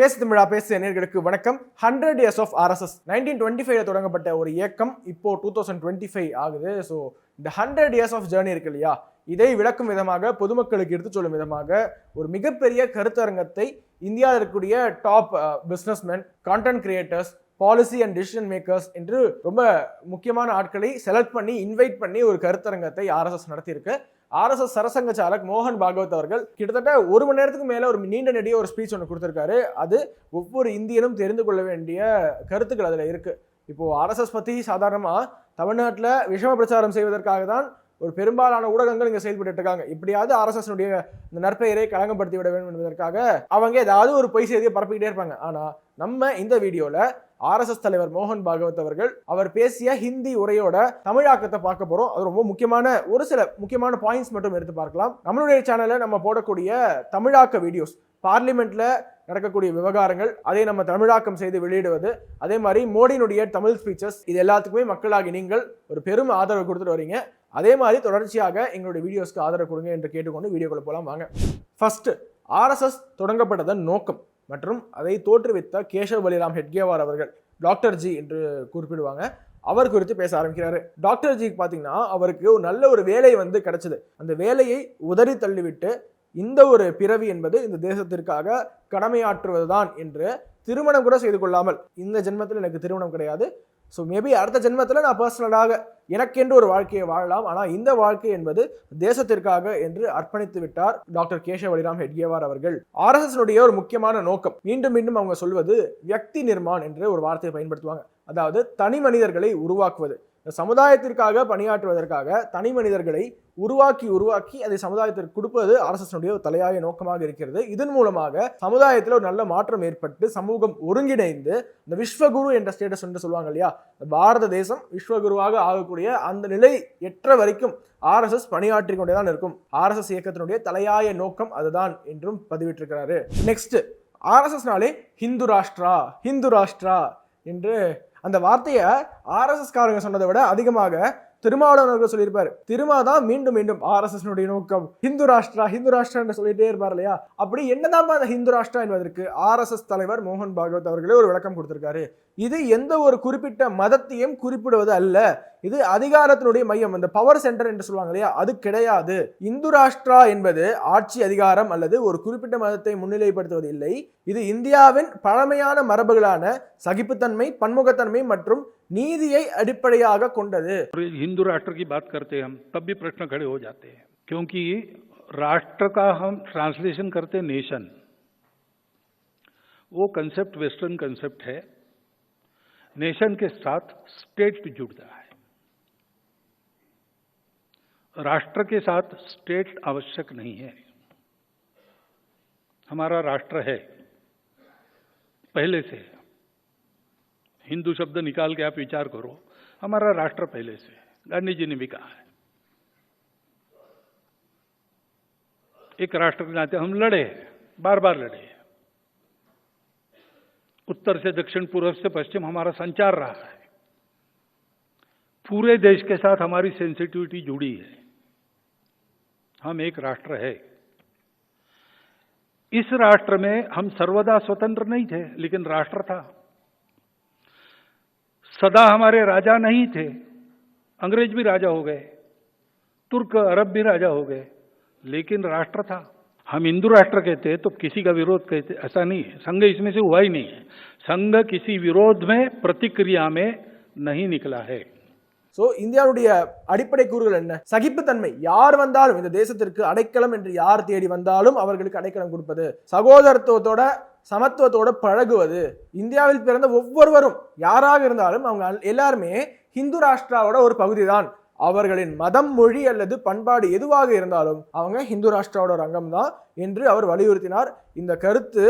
பேசு தமிழா பேசு நேர்களுக்கு வணக்கம். Hundred years of RSS nineteen twenty ஃபைவ்ல தொடங்கப்பட்ட ஒரு இயக்கம் இப்போ டூ தௌசண்ட் டுவெண்ட்டி ஃபைவ் ஆகுது. ஸோ இந்த ஹண்ட்ரட் இயர்ஸ் ஆஃப் ஜேர்னி இருக்கு இல்லையா? இதை விளக்கும் விதமாக பொதுமக்களுக்கு எடுத்துச் சொல்லும் விதமாக ஒரு மிகப்பெரிய கருத்தரங்கத்தை இந்தியாவில் இருக்கக்கூடிய top businessman content creators policy and decision makers என்று ரொம்ப முக்கியமான ஆட்களை செலக்ட் பண்ணி இன்வைட் பண்ணி ஒரு கருத்தரங்கத்தை ஆர்எஸ்எஸ் நடத்தியிருக்கு. ஆர்எஸ்எஸ் சரசங்க சாலக் மோகன் பாகவத் அவர்கள் கிட்டத்தட்ட ஒரு மணி நேரத்துக்கு மேலே ஒரு நீண்ட நெடிய ஒரு ஸ்பீச் ஒன்று கொடுத்துருக்காரு. அது ஒவ்வொரு இந்தியனும் தெரிந்து கொள்ள வேண்டிய கருத்துக்கள் அதில் இருக்குது இப்போது ஆர்எஸ்எஸ் பற்றி சாதாரணமாக தமிழ்நாட்டில் விஷம பிரச்சாரம் செய்வதற்காக தான் ஒரு பெரும்பாலான ஊடகங்கள் இங்கே செயல்பட்டு இருக்காங்க. இப்படியாவது ஆர்எஸ்எஸ்னுடைய இந்த நற்பெயரை களங்கப்படுத்தி விட வேண்டும் என்பதற்காக அவங்க ஏதாவது ஒரு பொய் செய்தியை பரப்பிக்கிட்டே இருப்பாங்க. ஆனால் நம்ம இந்த வீடியோவில் ஆர்எஸ்எஸ் தலைவர் மோகன் பாகவத் அவர்கள் அவர் பேசிய ஹிந்தி உரையோட தமிழாக்கத்தை பார்க்க போறோம். அது ரொம்ப முக்கியமான ஒரு சில முக்கியமான பாயிண்ட்ஸ் மட்டும் எடுத்து பார்க்கலாம். நம்மளுடைய சேனல்ல நம்ம போடக்கூடிய தமிழாக்க வீடியோஸ் பார்லிமெண்ட்ல நடக்கக்கூடிய விவகாரங்கள் அதை நம்ம தமிழாக்கம் செய்து வெளியிடுவது அதே மாதிரி மோடியினுடைய தமிழ் ஸ்பீச்சஸ் இது எல்லாத்துக்குமே மக்களாகி நீங்கள் ஒரு பெரும் ஆதரவு கொடுத்துட்டு வரீங்க. அதே மாதிரி தொடர்ச்சியாக எங்களுடைய வீடியோஸ்க்கு ஆதரவு கொடுங்க என்று கேட்டுக்கொண்டு வீடியோக்குள்ள போலாம். வாங்க. ஃபர்ஸ்ட் ஆர்எஸ்எஸ் தொடங்கப்பட்டதன் நோக்கம். மற்றும் அதை தோற்றுவித்த கேஷவ் பலிராம் ஹெட்கேவார் அவர்கள் டாக்டர் ஜி என்று குறிப்பிடுவாங்க. அவர் குறித்து பேச ஆரம்பிக்கிறாரு. டாக்டர் ஜிக்கு பார்த்தீங்கன்னா அவருக்கு ஒரு நல்ல ஒரு வேலை வந்து கிடைச்சது. அந்த வேலையை உதறி தள்ளிவிட்டு இந்த ஒரு பிறவி என்பது இந்த தேசத்திற்காக கடமையாற்றுவதுதான் என்று திருமணம் கூட செய்து கொள்ளாமல் இந்த ஜென்மத்தில் எனக்கு திருமணம் கிடையாது. ஸோ மேபி அடுத்த ஜென்மத்தில் நான் பர்சனலாக எனக்கென்று ஒரு வாழ்க்கையை வாழலாம். ஆனால் இந்த வாழ்க்கை என்பது தேசத்திற்காக என்று அர்ப்பணித்து விட்டார் டாக்டர் கேசவலிராம் ஹெட்கேவார் அவர்கள். ஆர்எஸ்எஸ்னுடைய ஒரு முக்கியமான நோக்கம். மீண்டும் மீண்டும் அவங்க சொல்வது வியக்தி நிர்மான் என்று ஒரு வார்த்தையை பயன்படுத்துவாங்க. அதாவது தனி மனிதர்களை உருவாக்குவது. சமுதாயத்திற்காக பணியாற்றுவதற்காக தனி மனிதர்களை உருவாக்கி உருவாக்கி அதை சமுதாயத்திற்கு கொடுப்பது அரசுடைய தலையாய நோக்கமாக இருக்கிறது. இதன் மூலமாக சமுதாயத்தில் ஒரு நல்ல மாற்றம் ஏற்பட்டு சமூகம் ஒருங்கிணைந்து இந்த விஸ்வகுரு என்ற ஸ்டேட்டஸ் என்று சொல்லுவாங்க இல்லையா? பாரத தேசம் விஸ்வகுருவாக ஆகக்கூடிய அந்த நிலை எற்ற வரைக்கும் ஆர்எஸ்எஸ் பணியாற்றி கொண்டே தான் இருக்கும். ஆர்எஸ்எஸ் இயக்கத்தினுடைய தலையாய நோக்கம் அதுதான் என்றும் பதிவிட்டிருக்கிறாரு. நெக்ஸ்ட் ஆர்எஸ்எஸ்னாலே ஹிந்து ராஷ்டிரா ஹிந்து ராஷ்டிரா என்று அந்த வார்த்தையை ஆர்எஸ்எஸ் காரங்க சொன்னதை விட அதிகமாக திருமாவளவன் அவர்கள் சொல்லியிருப்பார். திருமா தான் மீண்டும் மீண்டும் ஆர்எஸ்எஸ் நோக்கம். ஹிந்து ராஷ்டிரா ஹிந்து ராஷ்டிரா என்று சொல்லிட்டே இருப்பார் இல்லையா? அப்படி என்னதான் அந்த ஹிந்து ராஷ்டிரா என்பதற்கு ஆர்எஸ்எஸ் தலைவர் மோகன் பாகவத் அவர்களே ஒரு விளக்கம் கொடுத்திருக்காரு. இது எந்த ஒரு குறிப்பிட்ட மதத்தையும் குறிப்பிடுவது அல்ல. இது அதிகாரத்தினுடைய மையம். அந்த பவர் சென்டர் என்று சொல்லுவாங்க இல்லையா? அது கிடையாது. இந்து ராஷ்டிரா என்பது ஆட்சி அதிகாரம் அல்லது ஒரு குறிப்பிட்ட மதத்தை முன்னிலைப்படுத்துவது இல்லை இது இந்தியாவின் பழமையான மரபுகளான சகிப்புத்தன்மை பன்முகத்தன்மை மற்றும் நீதியை அடிப்படையாக கொண்டது और हिंदू राष्ट्र की बात करते हैं हम तब भी प्रश्न खड़े हो जाते हैं क्योंकि राष्ट्र का हम ट्रांसलेशन करते हैं नेशन वो कंसेप्ट वेस्टर्न कंसेप्ट है नेशन के साथ स्टेट भी जुड़ता है राष्ट्र के साथ स्टेट आवश्यक नहीं है हमारा राष्ट्र है पहले से हिंदू शब्द निकाल के आप विचार करो। हमारा राष्ट्र पहले से गांधी जी ने भी कहा है। एक राष्ट्र के नाते हम लड़े बार बार लड़े उत्तर से दक्षिण पूर्व से पश्चिम हमारा संचार रहा है। पूरे देश के साथ हमारी सेंसिटिविटी जुड़ी है। हम एक राष्ट्र है। इस राष्ट्र में हम सर्वदा स्वतंत्र नहीं थे, लेकिन राष्ट्र था। सदा हमारे राजा नहीं थे अंग्रेज भी राजा हो गए तुर्क अरब भी राजा हो गए लेकिन राष्ट्र था हम हिंदू राष्ट्र कहते हैं तो किसी का विरोध कहते ऐसा नहीं है संघ इसमें से हुआ ही नहीं है संघ किसी विरोध में प्रतिक्रिया में नहीं निकला है சோ இந்தியாவுடைய அடிப்படை கூறுகள் என்ன சகிப்புத்தன்மை யார் வந்தாலும் இந்த தேசத்திற்கு அடைக்கலம் என்று யார் தேடி வந்தாலும் அவர்களுக்கு அடைக்கலம் கொடுப்பது சகோதரத்துவத்தோட சமத்துவத்தோட பழகுவது இந்தியாவில் பிறந்த ஒவ்வொருவரும் யாராக இருந்தாலும் அவங்க எல்லாருமே ஹிந்து ராஷ்டிராவோட ஒரு பகுதி தான் அவர்களின் மதம் மொழி அல்லது பண்பாடு எதுவாக இருந்தாலும் அவங்க ஹிந்து ராஷ்டிராவோட ஒரு தான் என்று அவர் வலியுறுத்தினார். இந்த கருத்து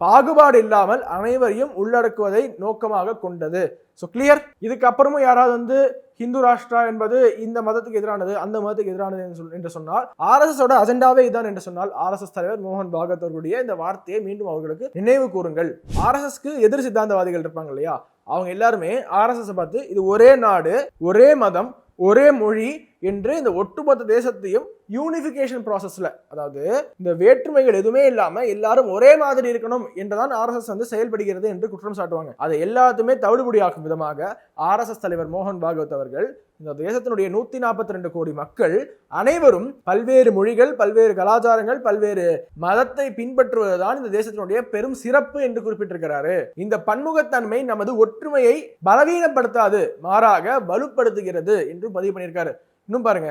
பாகுபாடு இல்லாமல் அனைவரையும் உள்ளடக்குவதை நோக்கமாக கொண்டது. ஸோ கிளியர் இதுக்கப்புறமும் யாராவது வந்து ஹிந்து ராஷ்டிரா என்பது இந்த மதத்துக்கு எதிரானது அந்த மதத்துக்கு எதிரானது என்று சொல்- என்று சொன்னால் ஆர்எஸ்எஸ் அஜெண்டாவே இதுதான் என்று சொன்னால் ஆர்எஸ்எஸ் தலைவர் மோகன் பாகவத் அவர்களுடைய இந்த வார்த்தையை மீண்டும் அவர்களுக்கு நினைவு கூறுங்கள். ஆர்எஸ்எஸ்க்கு எதிர் சித்தாந்தவாதிகள் இருப்பாங்க இல்லையா? அவங்க எல்லாருமே ஆர்எஸ்எஸ் பார்த்து இது ஒரே நாடு ஒரே மதம் ஒரே மொழி என்று இந்த ஒட்டுமொத்த தேசத்தையும் யூனிஃபிகேஷன் ப்ராசஸில் அதாவது இந்த வேற்றுமைகள் எதுவுமே இல்லாமல் எல்லாரும் ஒரே மாதிரி இருக்கணும் என்றுதான் ஆர்எஸ்எஸ் வந்து செயல்படுகிறது என்று குற்றம் சாட்டுவாங்க. அதை எல்லாத்துமே தவிடுபடியாக்கும் விதமாக ஆர்எஸ்எஸ் தலைவர் மோகன் பாகவத் அவர்கள் இந்த தேசத்தினுடைய நூத்தி நாற்பத்தி ரெண்டு கோடி மக்கள் அனைவரும் பல்வேறு மொழிகள் பல்வேறு கலாச்சாரங்கள் பல்வேறு மதத்தை பின்பற்றுவதுதான் இந்த தேசத்தினுடைய பெரும் சிறப்பு என்று குறிப்பிட்டிருக்கிறாரு. இந்த பன்முகத்தன்மை நமது ஒற்றுமையை பலவீனப்படுத்தாது மாறாக வலுப்படுத்துகிறது என்று பதிவு பண்ணியிருக்காரு. இன்னும் பாருங்க.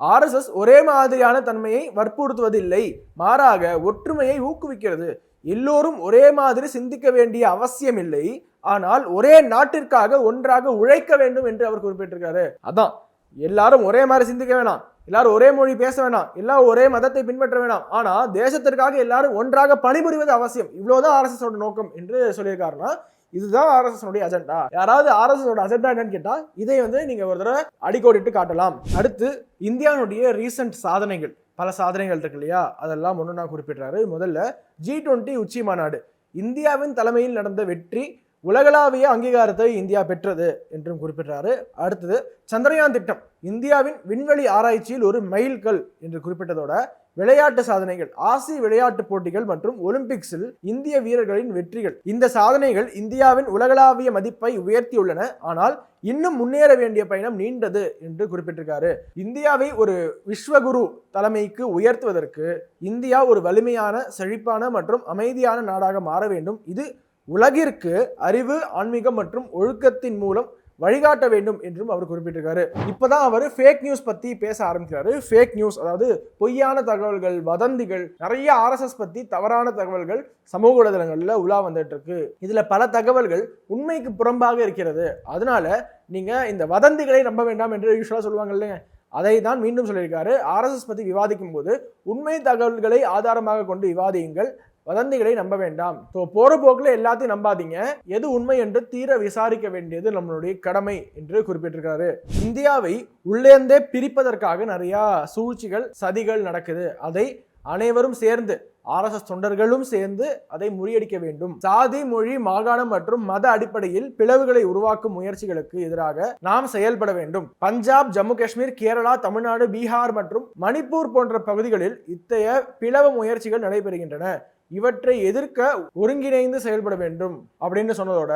ஆர்எஸ்எஸ் ஒரே மாதிரியான தன்மையை வற்புறுத்துவதில்லை. மாறாக ஒற்றுமையை ஊக்குவிக்கிறது. எல்லோரும் ஒரே மாதிரி சிந்திக்க வேண்டிய அவசியம் இல்லை. ஆனால் ஒரே நாட்டிற்காக ஒன்றாக உழைக்க வேண்டும் என்று அவர் குறிப்பிட்டிருக்காரு. அதான். எல்லாரும் ஒரே மாதிரி சிந்திக்க வேணாம். எல்லாரும் ஒரே மொழி பேச வேணாம். எல்லாரும் ஒரே மதத்தை பின்பற்ற வேணாம். ஆனால் தேசத்திற்காக எல்லாரும் ஒன்றாக பணிபுரிவது அவசியம். இவ்வளவுதான் ஆர்எஸ்எஸோட நோக்கம் என்று சொல்லியிருக்காருன்னா இதுதான் ஆர்எஸ்எஸ் உடைய அஜெண்டா யாராவது ஆர்எஸ்எஸ் ஓட அஜெண்டா என்னன்னு கேட்டா இதை வந்து நீங்க ஒரு தடவை அடிக்கோடிட்டு காட்டலாம். அடுத்து இந்தியாவுடைய ரீசன்ட் சாதனைகள். பல சாதனைகள் இருக்கு இல்லையா? அதெல்லாம் ஒன்று நான் குறிப்பிடுறாரு. முதல்ல ஜி டுவெண்ட்டி உச்சி மாநாடு இந்தியாவின் தலைமையில் நடந்த வெற்றி உலகளாவிய அங்கீகாரத்தை இந்தியா பெற்றது என்றும் குறிப்பிட்டாரு அடுத்தது சந்திரயான் திட்டம். இந்தியாவின் விண்வெளி ஆராய்ச்சியில் ஒரு மைல்கல் என்று குறிப்பிட்டதோட விளையாட்டு சாதனைகள் ஆசிய விளையாட்டு போட்டிகள் மற்றும் ஒலிம்பிக்ஸில் இந்திய வீரர்களின் வெற்றிகள். இந்த சாதனைகள் இந்தியாவின் உலகளாவிய மதிப்பை உயர்த்தியுள்ளன. ஆனால் இன்னும் முன்னேற வேண்டிய பயணம் நீண்டது என்று குறிப்பிட்டிருக்காரு. இந்தியாவை ஒரு விஸ்வகுரு தலைமைக்கு உயர்த்துவதற்கு இந்தியா ஒரு வலிமையான செழிப்பான மற்றும் அமைதியான நாடாக மாற வேண்டும். இது உலகிற்கு அறிவு ஆன்மீகம் மற்றும் ஒழுக்கத்தின் மூலம் வழிகாட்ட வேண்டும் என்றும் அவர் குறிப்பிட்டிருக்காரு. இப்பதான் அவர் ஃபேக் நியூஸ் பத்தி பேச ஆரம்பிக்கிறாரு. ஃபேக் நியூஸ் அதாவது பொய்யான தகவல்கள் வதந்திகள் நிறைய ஆர்எஸ்எஸ் பத்தி தவறான தகவல்கள் சமூக வலைதளங்கள்ல உலா வந்துட்டு இருக்கு இதுல பல தகவல்கள் உண்மைக்கு புறம்பாக இருக்கிறது. அதனால நீங்க இந்த வதந்திகளை நம்ப வேண்டாம் என்று யூஸ்வலா சொல்லுவாங்க இல்லைங்க. அதை தான் மீண்டும் சொல்லியிருக்காரு. ஆர்எஸ்எஸ் பத்தி விவாதிக்கும் போது உண்மை தகவல்களை ஆதாரமாக கொண்டு விவாதியுங்கள். வதந்திகளை நம்ப வேண்டாம். ஸோ போகிற போக்கில் எல்லாத்தையும் நம்பாதீங்க. எது உண்மை என்று தீர விசாரிக்க வேண்டியது நம்மளுடைய கடமை என்று குறிப்பிட்டிருக்காரு இந்தியாவை உள்ளேந்தே பிரிப்பதற்காக நிறையா சூழ்ச்சிகள் சதிகள் நடக்குது. அதை அனைவரும் சேர்ந்து ஆர்எஸ்எஸ் தொண்டர்களும் சேர்ந்து அதை முறியடிக்க வேண்டும். சாதி மொழி மாகாணம் மற்றும் மத அடிப்படையில் பிளவுகளை உருவாக்கும் முயற்சிகளுக்கு எதிராக நாம் செயல்பட வேண்டும். பஞ்சாப் ஜம்மு காஷ்மீர் கேரளா தமிழ்நாடு பீகார் மற்றும் மணிப்பூர் போன்ற பகுதிகளில் இத்தகைய பிளவு முயற்சிகள் நடைபெறுகின்றன. இவற்றை எதிர்க்க ஒருங்கிணைந்து செயல்பட வேண்டும் அப்படின்னு சொன்னதோட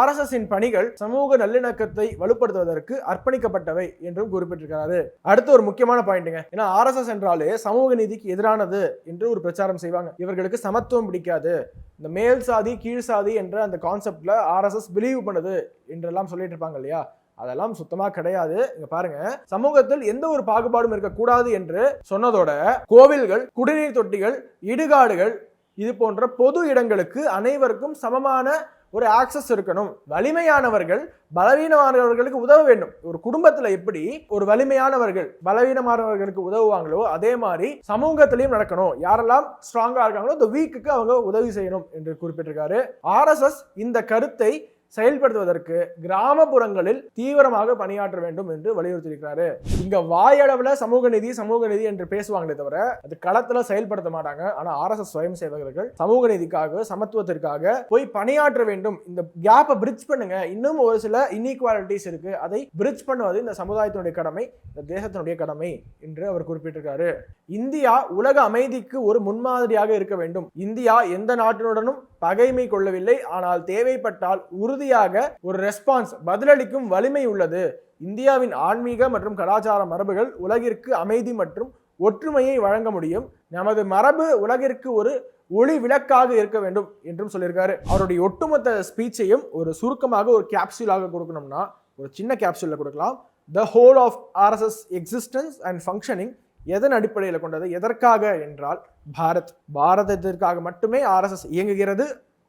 ஆர்எஸ்எஸ்சின் பணிகள் சமூக நல்லிணக்கத்தை வலுப்படுத்துவதற்கு அர்ப்பணிக்கப்பட்டவை என்றும் குறிப்பிட்டிருக்கிறாரு. அடுத்து ஒரு முக்கியமான பாயிண்ட்டுங்க. ஏன்னா ஆர்எஸ்எஸ் என்றாலே சமூக நீதிக்கு எதிரானது என்று ஒரு பிரச்சாரம் செய்வாங்க. இவர்களுக்கு சமத்துவம் பிடிக்காது. இந்த மேல் சாதி கீழ் சாதி என்ற அந்த கான்செப்ட்ல ஆர்எஸ்எஸ் பிலீவ் பண்ணுது என்றெல்லாம் சொல்லிட்டு இருப்பாங்க இல்லையா? அதெல்லாம் சுத்தமா கிடையாது. இங்க பாருங்க. சமூகத்தில் எந்த ஒரு பாகுபாடும் இருக்கக்கூடாது என்று சொன்னதோட கோவில்கள் குடிநீர் தொட்டிகள் இடுகாடுகள் இது போன்ற பொது இடங்களுக்கு அனைவருக்கும் சமமான ஒரு ஆக்சஸ் இருக்கணும். வலிமையானவர்கள் பலவீனமானவர்களுக்கு உதவ வேண்டும். ஒரு குடும்பத்துல எப்படி ஒரு வலிமையானவர்கள் பலவீனமானவர்களுக்கு உதவுவாங்களோ அதே மாதிரி சமூகத்திலையும் நடக்கணும். யாரெல்லாம் ஸ்ட்ராங்கா இருக்காங்களோ இந்த வீக்குக்கு அவங்க உதவி செய்யணும் என்று குறிப்பிட்டிருக்காரு. ஆர்எஸ்எஸ் இந்த கருத்தை செயல்படுத்துவதற்கு கிராமப்புறங்களில் தீவிரமாக பணியாற்ற வேண்டும் என்று வலியுறுத்தியிருக்கிறாரு. இங்க வாயளவுல சமூக நிதி சமூக நிதி என்று பேசுவாங்களே தவிர அது களத்துல செயல்படுத்த மாட்டாங்க. ஆனா ஆர்எஸ்எஸ் சுயம் சேவகர்கள் சமூக நீதிக்காக சமத்துவத்திற்காக போய் பணியாற்ற வேண்டும். இந்த கேப்பை பிரிட்ஜ் பண்ணுங்க. இன்னும் ஒரு சில இன்இக்வாலிட்டிஸ் இருக்கு. அதை பிரிட்ஜ் பண்ணுவது இந்த சமுதாயத்தினுடைய கடமை இந்த தேசத்தினுடைய கடமை என்று அவர் குறிப்பிட்டிருக்காரு. இந்தியா உலக அமைதிக்கு ஒரு முன்மாதிரியாக இருக்க வேண்டும். இந்தியா எந்த நாட்டினுடனும் பகைமை கொள்ளவில்லை. ஆனால் தேவைப்பட்டால் உறுதியாக ஒரு ரெஸ்பான்ஸ் பதிலளிக்கும் வலிமை உள்ளது. இந்தியாவின் ஆன்மீக மற்றும் கலாச்சார மரபுகள் உலகிற்கு அமைதி மற்றும் ஒற்றுமையை வழங்க முடியும். நமது மரபு உலகிற்கு ஒரு ஒளி விளக்காக இருக்க வேண்டும் என்றும் சொல்லியிருக்காரு. அவருடைய ஒட்டுமொத்த ஸ்பீச்சையும் ஒரு சுருக்கமாக ஒரு கேப்சூலாக கொடுக்கணும்னா ஒரு சின்ன கேப்சூலில் கொடுக்கலாம். The whole of RSS existence and functioning எதன் அடிப்படையில் கொண்டது எதற்காக என்றால் பாரத் பாரதத்திற்காக மட்டுமே ஆர்எஸ்எஸ் இயங்குகிறது.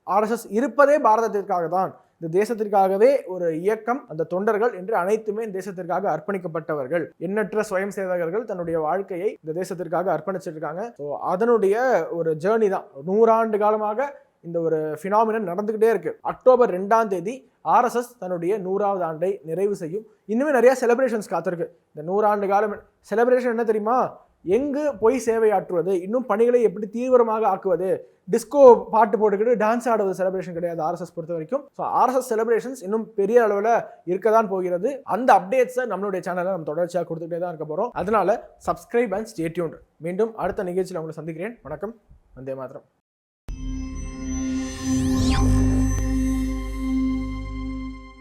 ஆர்எஸ்எஸ் இருப்பதே பாரதத்திற்காக தான் இந்த தேசத்திற்காகவே ஒரு இயக்கம் அந்த தொண்டர்கள் என்று அனைத்துமே தேசத்திற்காக அர்ப்பணிக்கப்பட்டவர்கள். எண்ணற்ற சுயம் சேவகர்கள் தன்னுடைய வாழ்க்கையை இந்த தேசத்திற்காக அர்ப்பணிச்சிருக்காங்க. ஸோ அதனுடைய ஒரு ஜேர்னி தான். நூறாண்டு காலமாக இந்த ஒரு ஃபினாமினன் நடந்துகிட்டே இருக்கு. அக்டோபர் ரெண்டாம் தேதி ஆர்எஸ்எஸ் தன்னுடைய நூறாவது ஆண்டை நிறைவு செய்யும். இன்னுமே நிறைய செலிப்ரேஷன்ஸ் காத்திருக்கு. இந்த நூறாண்டு காலம் செலிப்ரேஷன் என்ன தெரியுமா? எங்கு போய் சேவையாற்றுவது? இன்னும் பணிகளை எப்படி தீவிரமாக ஆக்குவது? டிஸ்கோ பாட்டு போட்டுக்கிட்டு டான்ஸ் ஆடுவது செலிப்ரேஷன் கிடையாது ஆர்எஸ்எஸ் பொறுத்த வரைக்கும். ஸோ ஆர்எஸ்எஸ் செலிப்ரேஷன்ஸ் இன்னும் பெரிய அளவில் இருக்க தான் போகிறது. அந்த அப்டேட்ஸை நம்மளுடைய சேனலில் நம்ம தொடர்ச்சியாக கொடுத்துக்கிட்டே தான் இருக்க போகிறோம் அதனால சப்ஸ்கிரைப் அண்ட் ஸ்டேட்யூன் மீண்டும் அடுத்த நிகழ்ச்சியில் உங்களை சந்திக்கிறேன். வணக்கம். வந்தே மாத்திரம்